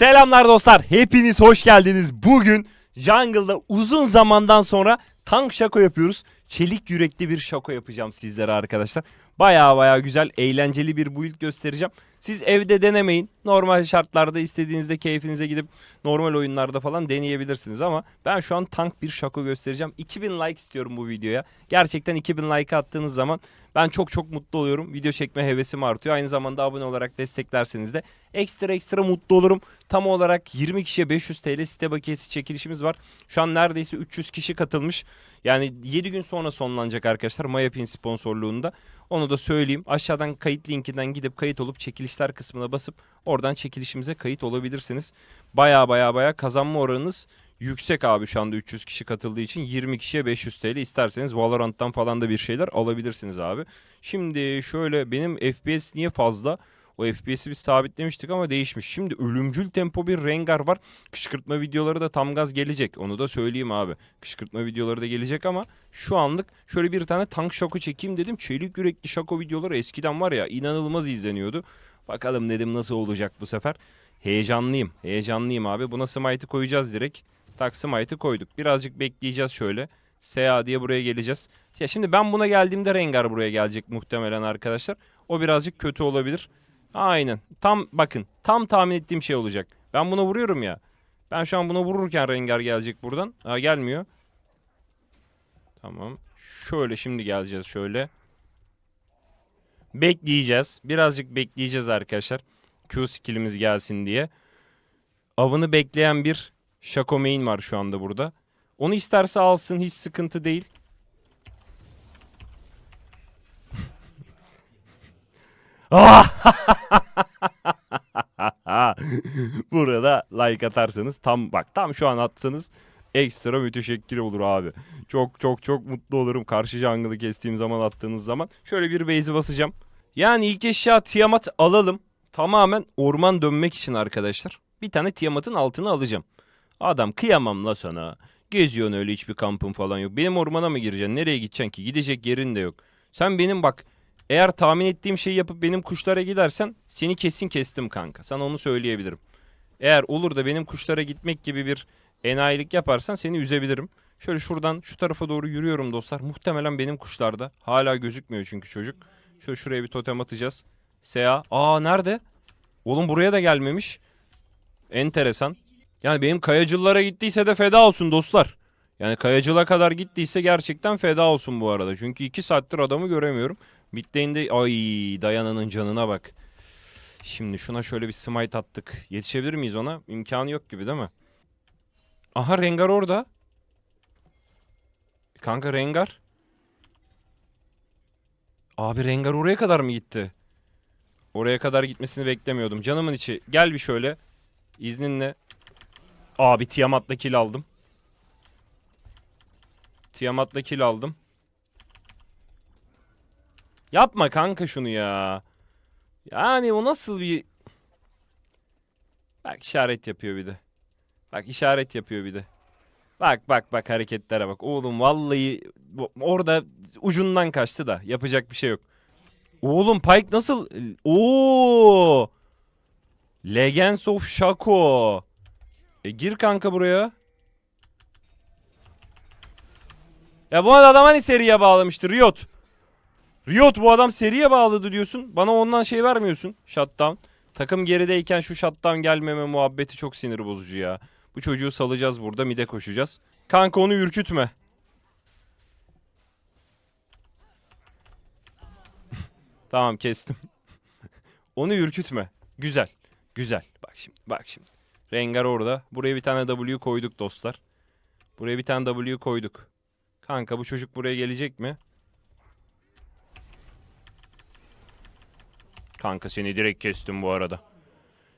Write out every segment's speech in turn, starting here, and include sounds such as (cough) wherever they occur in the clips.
Selamlar dostlar. Hepiniz hoş geldiniz. Bugün Jungle'da uzun zamandan sonra tank şako yapıyoruz. Çelik yürekli bir şako yapacağım sizlere arkadaşlar. Baya baya güzel, eğlenceli bir build göstereceğim. Siz evde denemeyin. Normal şartlarda istediğinizde keyfinize gidip normal oyunlarda falan deneyebilirsiniz ama ben şu an tank bir şako göstereceğim. 2000 like istiyorum bu videoya. Gerçekten 2000 like attığınız zaman ben çok çok mutlu oluyorum. Video çekme hevesim artıyor. Aynı zamanda abone olarak desteklerseniz de ekstra ekstra mutlu olurum. Tam olarak 20 kişiye 500 TL site bakiyesi çekilişimiz var. Şu an neredeyse 300 kişi katılmış. Yani 7 gün sonra sonlanacak arkadaşlar Mayapin sponsorluğunda. Onu da söyleyeyim. Aşağıdan kayıt linkinden gidip kayıt olup çekilişler kısmına basıp oradan çekilişimize kayıt olabilirsiniz. Baya baya baya kazanma oranınız yüksek abi şu anda 300 kişi katıldığı için 20 kişiye 500 TL isterseniz Valorant'tan falan da bir şeyler alabilirsiniz abi. Şimdi şöyle benim FPS niye fazla? O FPS'i biz sabitlemiştik ama değişmiş. Şimdi ölümcül tempo bir Rengar var. Kışkırtma videoları da tam gaz gelecek. Onu da söyleyeyim abi. Kışkırtma videoları da gelecek ama şu anlık şöyle bir tane tank şako çekeyim dedim. Çelik yürekli şako videoları eskiden var ya inanılmaz izleniyordu. Bakalım dedim nasıl olacak bu sefer. Heyecanlıyım. Heyecanlıyım abi. Buna smite'ı koyacağız direkt. Tak smite'ı koyduk. Birazcık bekleyeceğiz şöyle. SA diye buraya geleceğiz. Ya şimdi ben buna geldiğimde Rengar buraya gelecek muhtemelen arkadaşlar. O birazcık kötü olabilir. Aynen. Tam bakın. Tam tahmin ettiğim şey olacak. Ben buna vuruyorum ya. Ben şu an buna vururken Rengar gelecek buradan. Ha gelmiyor. Tamam. Şöyle şimdi geleceğiz şöyle. Bekleyeceğiz. Birazcık bekleyeceğiz arkadaşlar. Q skillimiz gelsin diye. Avını bekleyen bir Shaco main var şu anda burada. Onu isterse alsın hiç sıkıntı değil. (laughs) Burada like atarsanız tam bak tam şu an atsanız ekstra müteşekkir olur abi. Çok çok çok mutlu olurum karşı jungle'ı kestiğim zaman attığınız zaman. Şöyle bir base'i basacağım. Yani ilk eşya Tiamat alalım. Tamamen orman dönmek için arkadaşlar. Bir tane Tiamat'ın altını alacağım. Adam kıyamam la sana. Geziyorsun öyle hiçbir kampın falan yok. Benim ormana mı gireceksin? Nereye gideceksin ki? Gidecek yerin de yok. Sen benim bak eğer tahmin ettiğim şeyi yapıp benim kuşlara gidersen seni kesin kestim kanka. Sana onu söyleyebilirim. Eğer olur da benim kuşlara gitmek gibi bir enayilik yaparsan seni üzebilirim. Şöyle şuradan şu tarafa doğru yürüyorum dostlar. Muhtemelen benim kuşlarda. Hala gözükmüyor çünkü çocuk. Şöyle şuraya bir totem atacağız. Sea. Aa nerede? Oğlum buraya da gelmemiş. Enteresan. Yani benim kayacıllara gittiyse de feda olsun dostlar. Yani kayacıla kadar gittiyse gerçekten feda olsun bu arada. Çünkü iki saattir adamı göremiyorum. Midlane'de ay dayananın canına bak. Şimdi şuna şöyle bir smite attık. Yetişebilir miyiz ona? İmkanı yok gibi değil mi? Aha Rengar orada. Kanka Rengar. Abi Rengar oraya kadar mı gitti? Oraya kadar gitmesini beklemiyordum. Canımın içi. Gel bir şöyle. İzninle. Abi Tiamat'la kill aldım. Tiamat'la kill aldım. Yapma kanka şunu ya. Yani o nasıl bir... Bak işaret yapıyor bir de. Bak işaret yapıyor bir de. Bak bak bak hareketlere bak. Oğlum vallahi orada ucundan kaçtı da yapacak bir şey yok. Oğlum Pike nasıl? Oo! Legends of Shaco. E gir kanka buraya. Ya bu adam hani seriye bağlamıştı Riot. Riot bu adam seriye bağladı diyorsun. Bana ondan şey vermiyorsun. Shutdown. Takım gerideyken şu shutdown gelmeme muhabbeti çok sinir bozucu ya. Bu çocuğu salacağız burada mide koşacağız. Kanka onu ürkütme. (laughs) tamam kestim. (laughs) onu ürkütme. Güzel. Güzel. Bak şimdi. Bak şimdi. Rengar orada. Buraya bir tane W koyduk dostlar. Buraya bir tane W koyduk. Kanka bu çocuk buraya gelecek mi? Kanka seni direkt kestim bu arada.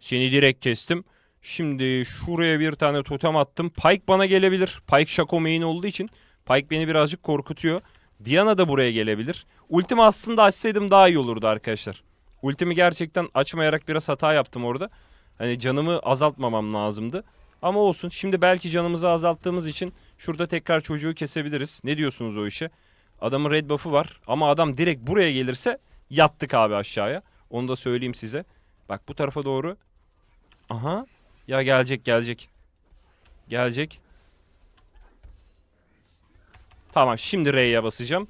Seni direkt kestim. Şimdi şuraya bir tane totem attım. Pike bana gelebilir. Pike Shaco main olduğu için Pike beni birazcık korkutuyor. Diana da buraya gelebilir. Ultimi aslında açsaydım daha iyi olurdu arkadaşlar. Ultimi gerçekten açmayarak biraz hata yaptım orada. Hani canımı azaltmamam lazımdı. Ama olsun. Şimdi belki canımızı azalttığımız için şurada tekrar çocuğu kesebiliriz. Ne diyorsunuz o işe? Adamın red buff'ı var. Ama adam direkt buraya gelirse yattık abi aşağıya. Onu da söyleyeyim size. Bak bu tarafa doğru. Aha. Ya gelecek gelecek. Gelecek. Tamam şimdi R'ye basacağım.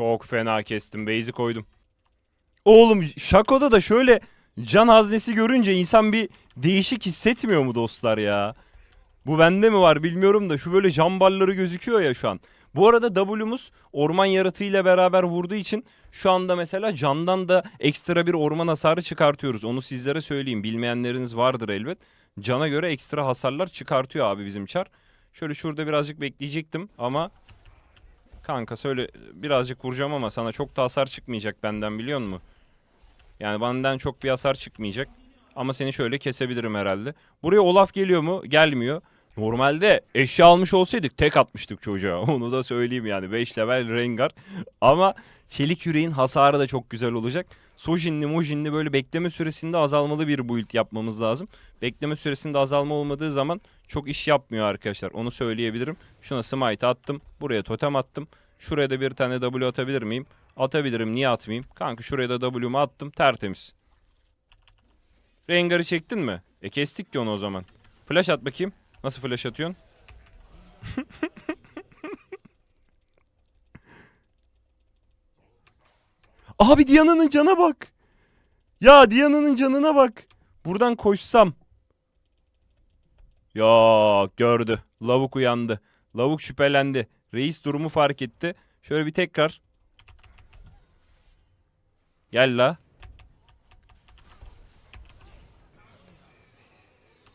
Çok fena kestim. Base'i koydum. Oğlum Shaco'da da şöyle can haznesi görünce insan bir değişik hissetmiyor mu dostlar ya? Bu bende mi var bilmiyorum da şu böyle can barları gözüküyor ya şu an. Bu arada W'muz orman yaratığıyla beraber vurduğu için şu anda mesela candan da ekstra bir orman hasarı çıkartıyoruz. Onu sizlere söyleyeyim. Bilmeyenleriniz vardır elbet. Cana göre ekstra hasarlar çıkartıyor abi bizim çar. Şöyle şurada birazcık bekleyecektim ama kanka söyle birazcık vuracağım ama sana çok da hasar çıkmayacak benden biliyor musun? Yani benden çok bir hasar çıkmayacak. Ama seni şöyle kesebilirim herhalde. Buraya Olaf geliyor mu? Gelmiyor. Normalde eşya almış olsaydık tek atmıştık çocuğa. (laughs) Onu da söyleyeyim yani. 5 level Rengar. Ama çelik yüreğin hasarı da çok güzel olacak. Sojinli mojinli böyle bekleme süresinde azalmalı bir build yapmamız lazım. Bekleme süresinde azalma olmadığı zaman çok iş yapmıyor arkadaşlar. Onu söyleyebilirim. Şuna smite attım. Buraya totem attım. Şuraya da bir tane W atabilir miyim? Atabilirim. Niye atmayayım? Kanka şuraya da W'mu attım. Tertemiz. Rengar'ı çektin mi? E kestik ki onu o zaman. Flash at bakayım. Nasıl flash atıyorsun? (laughs) Abi Diana'nın cana bak. Ya Diana'nın canına bak. Buradan koşsam. Ya gördü. Lavuk uyandı. Lavuk şüphelendi. Reis durumu fark etti. Şöyle bir tekrar. Gel la.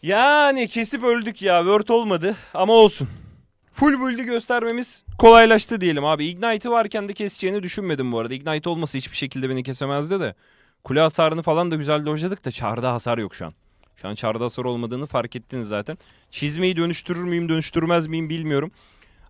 Yani kesip öldük ya. Word olmadı ama olsun. Full build'i göstermemiz kolaylaştı diyelim abi. Ignite'ı varken de keseceğini düşünmedim bu arada. Ignite olmasa hiçbir şekilde beni kesemezdi de. Kule hasarını falan da güzel dojladık da çarda hasar yok şu an. Şu an çarda hasar olmadığını fark ettiniz zaten. Çizmeyi dönüştürür müyüm dönüştürmez miyim bilmiyorum.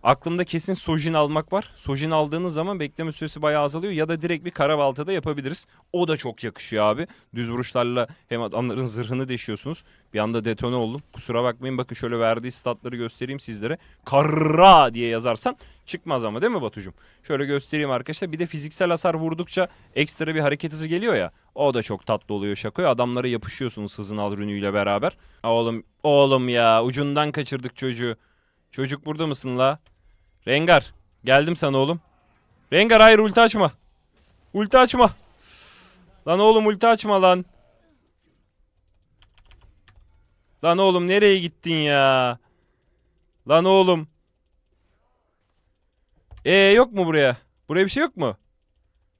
Aklımda kesin Sojin almak var. Sojin aldığınız zaman bekleme süresi bayağı azalıyor ya da direkt bir kara balta da yapabiliriz. O da çok yakışıyor abi. Düz vuruşlarla hem adamların zırhını deşiyorsunuz. Bir anda detone oldum. Kusura bakmayın bakın şöyle verdiği statları göstereyim sizlere. Karra diye yazarsan çıkmaz ama değil mi Batucuğum? Şöyle göstereyim arkadaşlar. Bir de fiziksel hasar vurdukça ekstra bir hareket hızı geliyor ya. O da çok tatlı oluyor şakoya. Adamlara yapışıyorsunuz hızın al rünüyle beraber. Oğlum oğlum ya ucundan kaçırdık çocuğu. Çocuk burada mısın la? Rengar. Geldim sana oğlum. Rengar hayır ulti açma. Ulti açma. Lan oğlum ulti açma lan. Lan oğlum nereye gittin ya? Lan oğlum. Ee yok mu buraya? Buraya bir şey yok mu?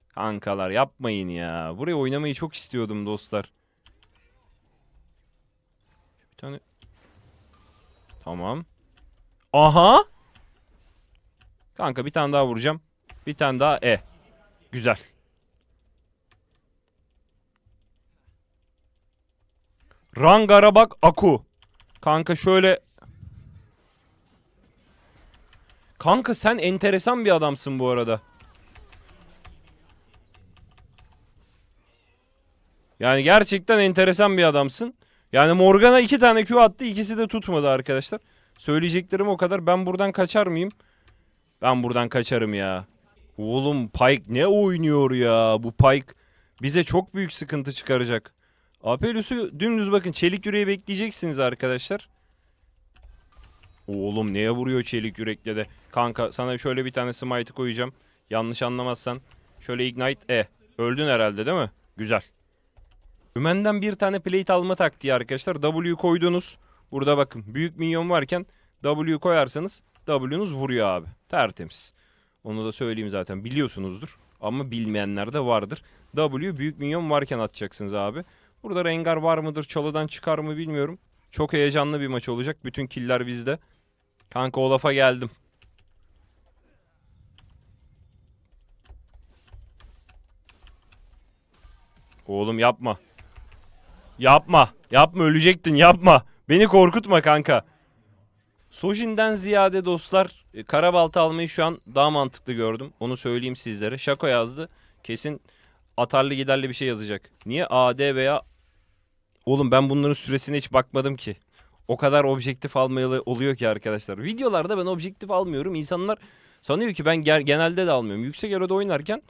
Kankalar yapmayın ya. Buraya oynamayı çok istiyordum dostlar. Bir tane. Tamam. Aha. Kanka bir tane daha vuracağım. Bir tane daha E. Güzel. Rangara bak Aku. Kanka şöyle. Kanka sen enteresan bir adamsın bu arada. Yani gerçekten enteresan bir adamsın. Yani Morgana iki tane Q attı ikisi de tutmadı arkadaşlar. Söyleyeceklerim o kadar. Ben buradan kaçar mıyım? Ben buradan kaçarım ya. Oğlum Pike ne oynuyor ya? Bu Pike bize çok büyük sıkıntı çıkaracak. Apelius'u dümdüz bakın çelik yüreği bekleyeceksiniz arkadaşlar. Oğlum neye vuruyor çelik yürekle de? Kanka sana şöyle bir tane smite koyacağım. Yanlış anlamazsan. Şöyle ignite. E. Öldün herhalde değil mi? Güzel. Ümenden bir tane plate alma taktiği arkadaşlar. W koydunuz. Burada bakın büyük minyon varken W koyarsanız W'nuz vuruyor abi. Tertemiz. Onu da söyleyeyim zaten biliyorsunuzdur. Ama bilmeyenler de vardır. W büyük minyon varken atacaksınız abi. Burada Rengar var mıdır? Çalıdan çıkar mı bilmiyorum. Çok heyecanlı bir maç olacak. Bütün killer bizde. Kanka Olaf'a geldim. Oğlum yapma. Yapma. Yapma ölecektin yapma. Beni korkutma kanka. Sojin'den ziyade dostlar e, Karabalta almayı şu an daha mantıklı gördüm. Onu söyleyeyim sizlere. Şako yazdı. Kesin atarlı giderli bir şey yazacak. Niye AD veya... Oğlum ben bunların süresine hiç bakmadım ki. O kadar objektif almayalı oluyor ki arkadaşlar. Videolarda ben objektif almıyorum. İnsanlar sanıyor ki ben genelde de almıyorum. Yüksek eroda oynarken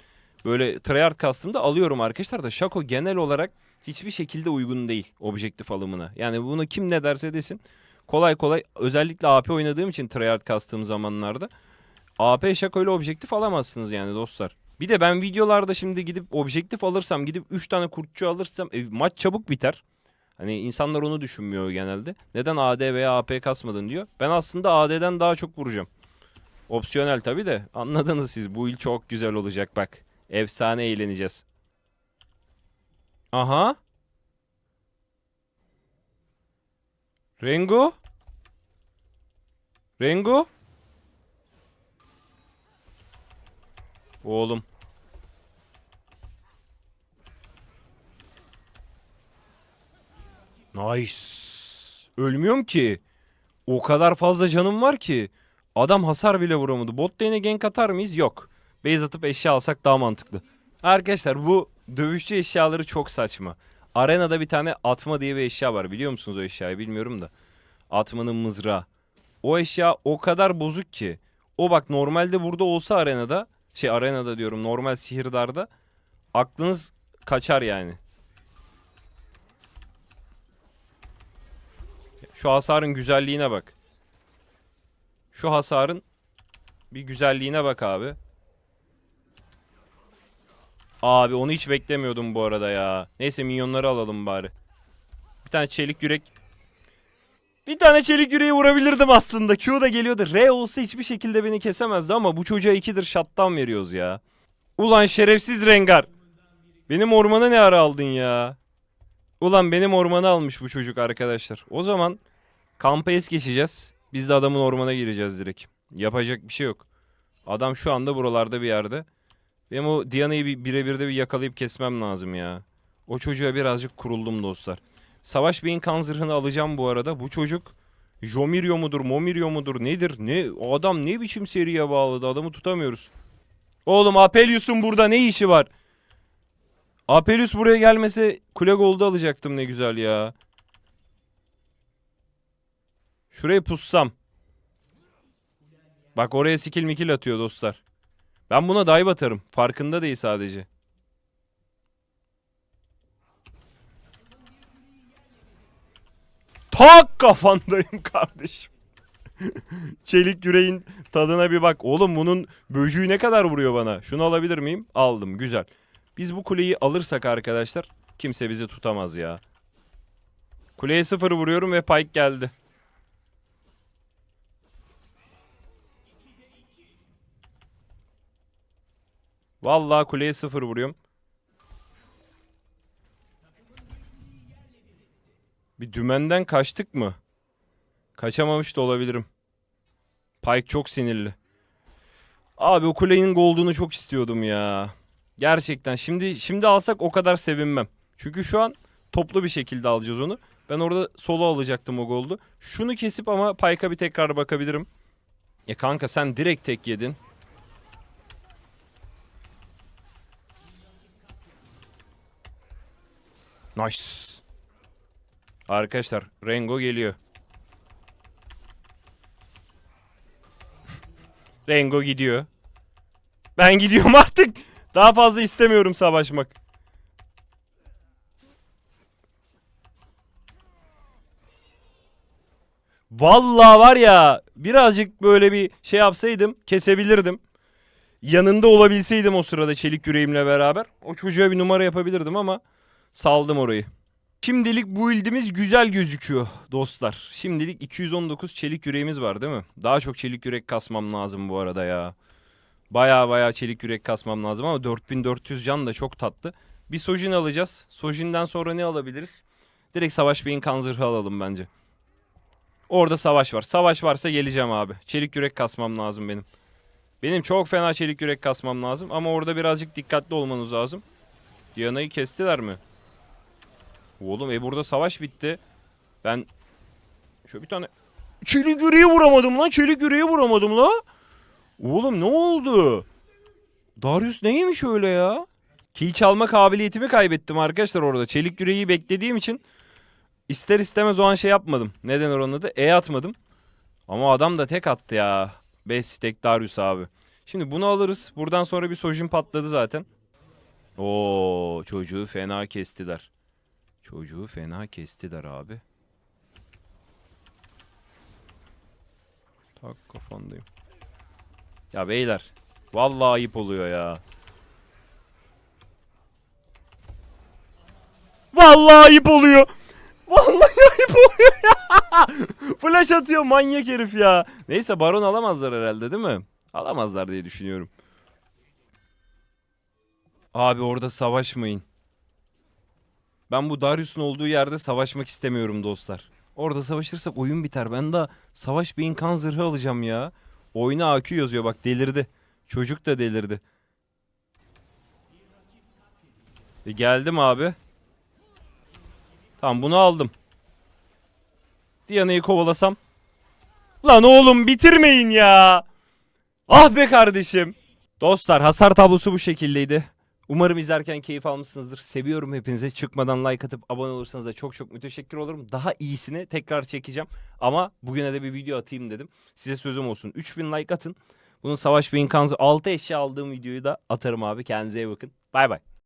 Böyle tryhard kastımda alıyorum arkadaşlar da Shaco genel olarak hiçbir şekilde uygun değil objektif alımına. Yani bunu kim ne derse desin kolay kolay özellikle AP oynadığım için tryhard kastığım zamanlarda AP Shaco ile objektif alamazsınız yani dostlar. Bir de ben videolarda şimdi gidip objektif alırsam gidip 3 tane kurtçu alırsam e, maç çabuk biter. Hani insanlar onu düşünmüyor genelde. Neden AD veya AP kasmadın diyor. Ben aslında AD'den daha çok vuracağım. Opsiyonel tabi de anladınız siz. Bu il çok güzel olacak bak. Efsane eğleneceğiz. Aha. Rengo. Rengo. Oğlum. Nice. Ölmüyorum ki. O kadar fazla canım var ki. Adam hasar bile vuramadı. Bot lane'e gank atar mıyız? Yok. Base atıp eşya alsak daha mantıklı. Arkadaşlar bu dövüşçü eşyaları çok saçma. Arenada bir tane atma diye bir eşya var. Biliyor musunuz o eşyayı bilmiyorum da. Atmanın mızrağı. O eşya o kadar bozuk ki. O bak normalde burada olsa arenada şey arenada diyorum normal sihirdarda aklınız kaçar yani. Şu hasarın güzelliğine bak. Şu hasarın bir güzelliğine bak abi. Abi onu hiç beklemiyordum bu arada ya. Neyse minyonları alalım bari. Bir tane çelik yürek. Bir tane çelik yüreği vurabilirdim aslında. Q da geliyordu. R olsa hiçbir şekilde beni kesemezdi ama bu çocuğa ikidir shutdown veriyoruz ya. Ulan şerefsiz Rengar. Benim ormanı ne ara aldın ya? Ulan benim ormanı almış bu çocuk arkadaşlar. O zaman kampa es geçeceğiz. Biz de adamın ormana gireceğiz direkt. Yapacak bir şey yok. Adam şu anda buralarda bir yerde. Benim o Diana'yı bir birebir de bir yakalayıp kesmem lazım ya. O çocuğa birazcık kuruldum dostlar. Savaş Bey'in kan zırhını alacağım bu arada. Bu çocuk Jomiryo mudur, Momiryo mudur nedir? Ne o adam ne biçim seriye bağladı? Adamı tutamıyoruz. Oğlum Apelius'un burada ne işi var? Apelius buraya gelmese kule goldu alacaktım ne güzel ya. Şuraya pussam. Bak oraya skill mikil atıyor dostlar. Ben buna dive atarım. Farkında değil sadece. Tak kafandayım kardeşim. (laughs) Çelik yüreğin tadına bir bak. Oğlum bunun böcüğü ne kadar vuruyor bana? Şunu alabilir miyim? Aldım. Güzel. Biz bu kuleyi alırsak arkadaşlar kimse bizi tutamaz ya. Kuleye sıfır vuruyorum ve Pike geldi. Vallahi kuleye sıfır vuruyorum. Bir dümenden kaçtık mı? Kaçamamış da olabilirim. Pike çok sinirli. Abi o kulenin gold'unu çok istiyordum ya. Gerçekten şimdi şimdi alsak o kadar sevinmem. Çünkü şu an toplu bir şekilde alacağız onu. Ben orada solo alacaktım o gold'u. Şunu kesip ama Pike'a bir tekrar bakabilirim. Ya kanka sen direkt tek yedin. Nice. Arkadaşlar Rengo geliyor. Rengo gidiyor. Ben gidiyorum (laughs) artık. Daha fazla istemiyorum savaşmak. Vallahi var ya birazcık böyle bir şey yapsaydım kesebilirdim. Yanında olabilseydim o sırada çelik yüreğimle beraber. O çocuğa bir numara yapabilirdim ama saldım orayı. Şimdilik bu ildimiz güzel gözüküyor dostlar. Şimdilik 219 çelik yüreğimiz var değil mi? Daha çok çelik yürek kasmam lazım bu arada ya. Baya baya çelik yürek kasmam lazım ama 4400 can da çok tatlı. Bir Sojin alacağız. Sojin'den sonra ne alabiliriz? Direkt Savaş Bey'in kan zırhı alalım bence. Orada savaş var. Savaş varsa geleceğim abi. Çelik yürek kasmam lazım benim. Benim çok fena çelik yürek kasmam lazım ama orada birazcık dikkatli olmanız lazım. Diana'yı kestiler mi? Oğlum e burada savaş bitti. Ben şöyle bir tane çelik yüreği vuramadım lan. Çelik yüreği vuramadım la. Oğlum ne oldu? Darius neymiş öyle ya? Kill çalma kabiliyetimi kaybettim arkadaşlar orada. Çelik yüreği beklediğim için ister istemez o an şey yapmadım. Ne denir onun adı? E atmadım. Ama adam da tek attı ya. 5 stack Darius abi. Şimdi bunu alırız. Buradan sonra bir Sojin patladı zaten. Oo çocuğu fena kestiler. Çocuğu fena kestiler abi. Tak kafandayım. Ya beyler. Vallahi ayıp oluyor ya. Vallahi ayıp oluyor. Vallahi ayıp oluyor ya. (laughs) Flash atıyor manyak herif ya. Neyse baron alamazlar herhalde değil mi? Alamazlar diye düşünüyorum. Abi orada savaşmayın. Ben bu Darius'un olduğu yerde savaşmak istemiyorum dostlar. Orada savaşırsak oyun biter. Ben de savaş beyin kan zırhı alacağım ya. Oyuna AQ yazıyor bak delirdi. Çocuk da delirdi. E geldim abi. Tamam bunu aldım. Diana'yı kovalasam. Lan oğlum bitirmeyin ya. Ah be kardeşim. Dostlar hasar tablosu bu şekildeydi. Umarım izlerken keyif almışsınızdır. Seviyorum hepinizi. Çıkmadan like atıp abone olursanız da çok çok müteşekkir olurum. Daha iyisini tekrar çekeceğim. Ama bugüne de bir video atayım dedim. Size sözüm olsun. 3000 like atın. Bunun Savaş Bey'in kanzı 6 eşya aldığım videoyu da atarım abi. Kendinize iyi bakın. Bay bay.